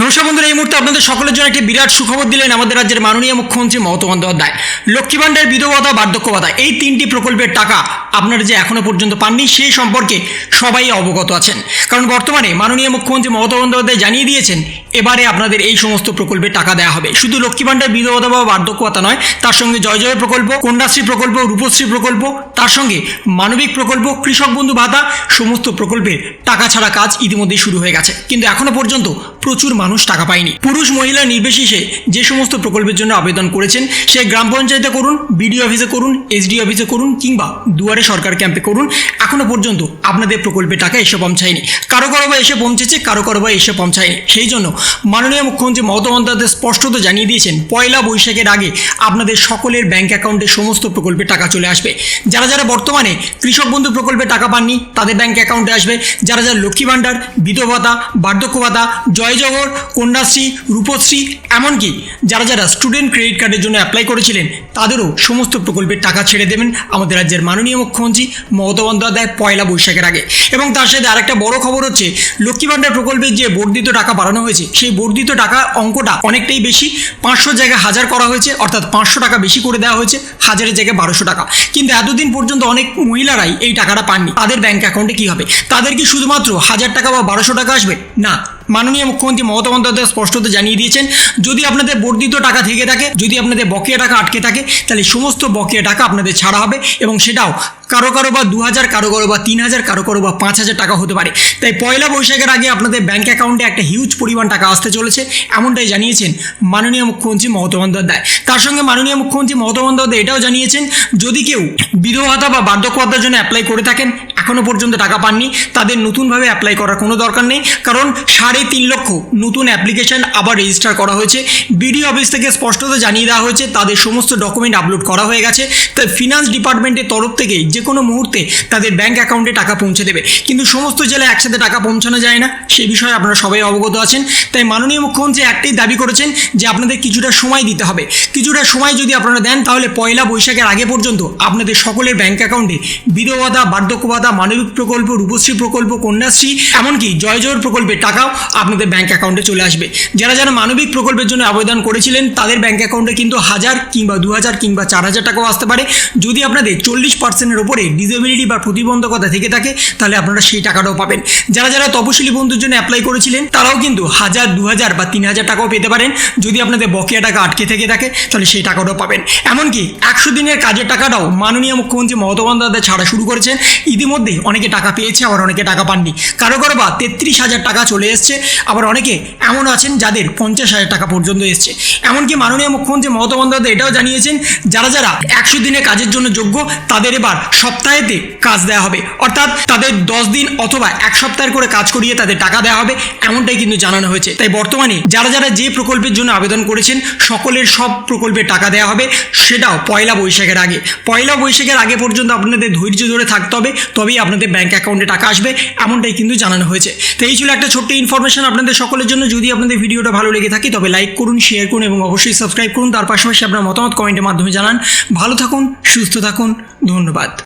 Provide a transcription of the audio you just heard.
নমস্কার বন্ধুরা, এই মুহূর্তে আপনাদের সকলের জন্য একটি বিরাট সুখবর দিলেন আমাদের রাজ্যের মাননীয় মুখ্যমন্ত্রী মমতা বন্দ্যোপাধ্যায়। লক্ষ্মী ভাণ্ডার বিধবা বার্ধক্য এই তিনটি প্রকল্পের টাকা আপনারা যে এখনও পর্যন্ত পাননি সেই সম্পর্কে সবাই অবগত আছেন। কারণ বর্তমানে মাননীয় মুখ্যমন্ত্রী মমতা বন্দ্যোপাধ্যায় জানিয়ে দিয়েছেন, এবারে আপনাদের এই সমস্ত প্রকল্পের টাকা দেওয়া হবে। শুধু লক্ষ্মী ভাণ্ডার, বিধবা ভাতা বা বার্ধক্যতা নয়, তার সঙ্গে জয় জয় প্রকল্প, কন্যাশ্রী প্রকল্প, রূপশ্রী প্রকল্প, তার সঙ্গে মানবিক প্রকল্প, কৃষক বন্ধু ভাতা, সমস্ত প্রকল্পের টাকা ছাড়া কাজ ইতিমধ্যেই শুরু হয়ে গেছে। কিন্তু এখনও পর্যন্ত প্রচুর মানুষ টাকা পায়নি। পুরুষ মহিলা নির্বিশেষে যে সমস্ত প্রকল্পের জন্য আবেদন করেছেন, সে গ্রাম পঞ্চায়েতে করুন, বিডিও অফিসে করুন এসডি অফিসে করুন কিংবা দুয়ারে সরকার ক্যাম্পে করুন। এখনও পর্যন্ত আপনাদের প্রকল্পের টাকা এসে পৌঁছায়নি। কারও কারও বা এসে পৌঁছেছে, কারও কারও বা এসে পৌঁছায়নি। সেই জন্য মাননীয় মুখ্যমন্ত্রী মমতা বন্দ্যোপাধ্যায় স্পষ্টত জানিয়ে দিয়েছেন, পয়লা বৈশাখের আগে আপনাদের সকলের ব্যাংক অ্যাকাউন্টে সমস্ত প্রকল্পের টাকা চলে আসবে। যারা যারা বর্তমানে কৃষক বন্ধু প্রকল্পে টাকা পাননি, তাদের ব্যাংক অ্যাকাউন্টে আসবে। যারা যারা লক্ষ্মী ভাণ্ডার, বিধবা ভাতা, বার্ধক্য ভাতা, জয় জগর, কন্যাশ্রী, রূপশ্রী, এমনকি যারা যারা স্টুডেন্ট ক্রেডিট কার্ডের জন্য অ্যাপ্লাই করেছিলেন, তাদেরও সমস্ত প্রকল্পের টাকা ছেড়ে দেবেন আমাদের রাজ্যের মাননীয় মুখ্যমন্ত্রী মমতা বন্দ্যোপাধ্যায় পয়লা বৈশাখের আগে। এবং তার সাথে আরেকটা বড় খবর হচ্ছে, লক্ষ্মী ভাণ্ডার প্রকল্পের যে বর্ধিত টাকা বাড়ানো হয়েছে, সেই বর্ধিত টাকা অঙ্কটা অনেকটাই বেশি। পাঁচশো জায়গায় হাজার করা হয়েছে, অর্থাৎ পাঁচশো টাকা বেশি করে দেওয়া হয়েছে, হাজারের জায়গায় বারোশো টাকা। কিন্তু এতদিন পর্যন্ত অনেক মহিলারাই এই টাকাটা পাননি। তাদের ব্যাংক অ্যাকাউন্টে কি হবে? তাদের কি শুধুমাত্র হাজার টাকা বা বারোশো টাকা আসবে? না। মাননীয় মুখ্যমন্ত্রী মমতা বন্দ্যোপাধ্যায় স্পষ্টত জানিয়ে দিয়েছেন, যদি আপনাদের বর্ধিত টাকা থেকে থাকে, যদি আপনাদের বকেয়া টাকা আটকে থাকে, তাহলে সমস্ত বকেয়া টাকা আপনাদের ছাড়া হবে এবং সেটাও কারও কারও বা দু হাজার, কারও কারও বা তিন হাজার, কারও কারও বা পাঁচ হাজার টাকা হতে পারে। তাই পয়লা বৈশাখের আগে আপনাদের ব্যাঙ্ক অ্যাকাউন্টে একটা হিউজ পরিমাণ টাকা আসতে চলেছে। এমনটাই জানিয়েছেন মাননীয় মুখ্যমন্ত্রী মমতা বন্দ্যোপাধ্যায়। তার সঙ্গে মাননীয় মুখ্যমন্ত্রী মমতা বন্দ্যোপাধ্যায় এটাও জানিয়েছেন, যদি কেউ বিধবা ভাতা বা বার্ধক্য ভাতার জন্য অ্যাপ্লাই করে থাকেন এখনও পর্যন্ত টাকা পাননি, তাদের নতুনভাবে অ্যাপ্লাই করার কোনো দরকার নেই। কারণ সাড়ে তিন লক্ষ নতুন অ্যাপ্লিকেশন আবার রেজিস্টার করা হয়েছে। বিডিও অফিস থেকে স্পষ্টত জানিয়ে দেওয়া হয়েছে, তাদের সমস্ত ডকুমেন্ট আপলোড করা হয়ে গেছে। তাই ফিনান্স ডিপার্টমেন্টের তরফ থেকে যে কোনো মুহূর্তে তাদের ব্যাংক অ্যাকাউন্টে টাকা পৌঁছে দেবে। কিন্তু সমস্ত জেলায় একসাথে টাকা পৌঁছানো যায় না। সেই বিষয়ে আপনারা সবাই অবগত আছেন। তাই মাননীয় মুখ্যমন্ত্রী একটাই দাবি করেছেন যে আপনাদের কিছুটা সময় দিতে হবে। কিছুটা সময় যদি আপনারা দেন, তাহলে পয়লা বৈশাখের আগে পর্যন্ত আপনাদের সকলের ব্যাংক অ্যাকাউন্টে বিধবা ভাতা বার্ধক্য ভাতা মানবিক প্রকল্প, রূপশ্রী প্রকল্প, কন্যাশ্রী, এমনকি জয় প্রকল্পের টাকাও আপনাদের ব্যাংক অ্যাকাউন্টে চলে আসবে। যারা যারা মানবিক প্রকল্পের জন্য আবেদন করেছিলেন, তাদের ব্যাংক অ্যাকাউন্টে কিন্তু হাজার কিংবা দু হাজার কিংবা চার হাজার টাকাও আসতে পারে। যদি আপনাদের চল্লিশ পার্সেন্টের ওপরে ডিসেবিলিটি বা প্রতিবন্ধকতা থেকে থাকে, তাহলে আপনারা সেই টাকাটাও পাবেন। যারা যারা তপশিলি বন্ধুর জন্য অ্যাপ্লাই করেছিলেন, তারাও কিন্তু হাজার দু হাজার বা তিন হাজার টাকাও পেতে পারেন। যদি আপনাদের বকেয়া টাকা আটকে থেকে থাকে, তাহলে সেই টাকাটাও পাবেন। এমনকি একশো দিনের কাজের টাকাটাও মাননীয় মুখ্যমন্ত্রী মমতা বন্দ্যোপাধ্যায় ছাড়া শুরু করেছেন। ইতিমধ্যেই অনেকে টাকা পেয়েছে, আবার অনেকে টাকা পাননি। কারও কারও বা তেত্রিশ হাজার টাকা চলে এসছে, আবার অনেকে এমন আছেন যাদের পঞ্চাশ হাজার টাকা পর্যন্ত এসছে। এমনকি মাননীয় মুখ্যমন্ত্রী মমতা বন্দ্যোপাধ্যায় এটাও জানিয়েছেন, যারা যারা একশো দিনের কাজের জন্য যোগ্য, তাদের এবার সপ্তাহেতে কাজ দেওয়া হবে। অর্থাৎ তাদের দশ দিন অথবা এক সপ্তাহের করে কাজ করিয়ে তাদের টাকা দেওয়া হবে, এমনটাই কিন্তু জানানো হয়েছে। তাই বর্তমানে যারা যারা যে প্রকল্পের জন্য আবেদন করেছেন, সকলের সব প্রকল্পের টাকা দেওয়া হবে। সেটাও পয়লা বৈশাখের আগে। পয়লা বৈশাখের আগে পর্যন্ত আপনাদের ধৈর্য ধরে থাকতে হবে, তবেই আপনাদের ব্যাঙ্ক অ্যাকাউন্টে টাকা আসবে, এমনটাই কিন্তু জানানো হয়েছে। তো এই ছিল একটা ছোট্ট ইনফরমেশন আপনাদের সকলের জন্য। যদি আপনাদের ভিডিওটা ভালো লেগে থাকে, তবে লাইক করুন শেয়ার করুন এবং অবশ্যই সাবস্ক্রাইব করুন। তার পাশাপাশি আপনার মতামত কমেন্টের মাধ্যমে জানান। ভালো থাকুন, সুস্থ থাকুন, ধন্যবাদ।